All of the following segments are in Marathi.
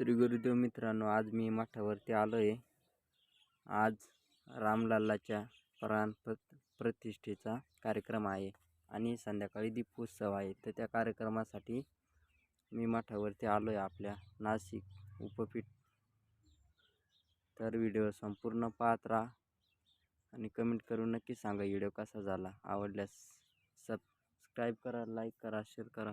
श्री गुरुदेव मित्रांनो आज मी मठावरती आलो आहे आज रामलालाच्या प्राण प्र प्रतिष्ठेचा कार्यक्रम आहे आणि संध्याकाळी दीपोत्सव आहे. तर त्या कार्यक्रमासाठी मी मठावरती आलो आहे आपल्या नाशिक उपपीठ. तर व्हिडिओ संपूर्ण पाहत राहा आणि कमेंट करून नक्की सांगा व्हिडिओ कसा झाला. आवडल्यास सबस्क्राईब करा लाईक करा शेअर करा.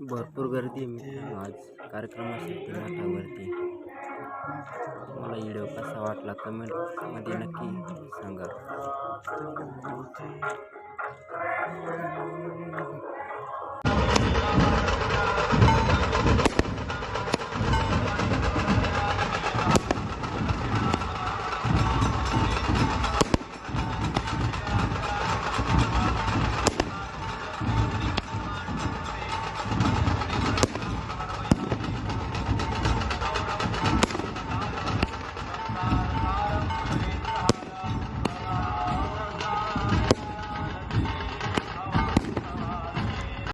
भरपूर गर्दी आज मित्रांनो. आज कार्यक्रमासाठी मठावरती. मला व्हिडिओ कसा वाटला कमेंटमध्ये नक्की सांगा.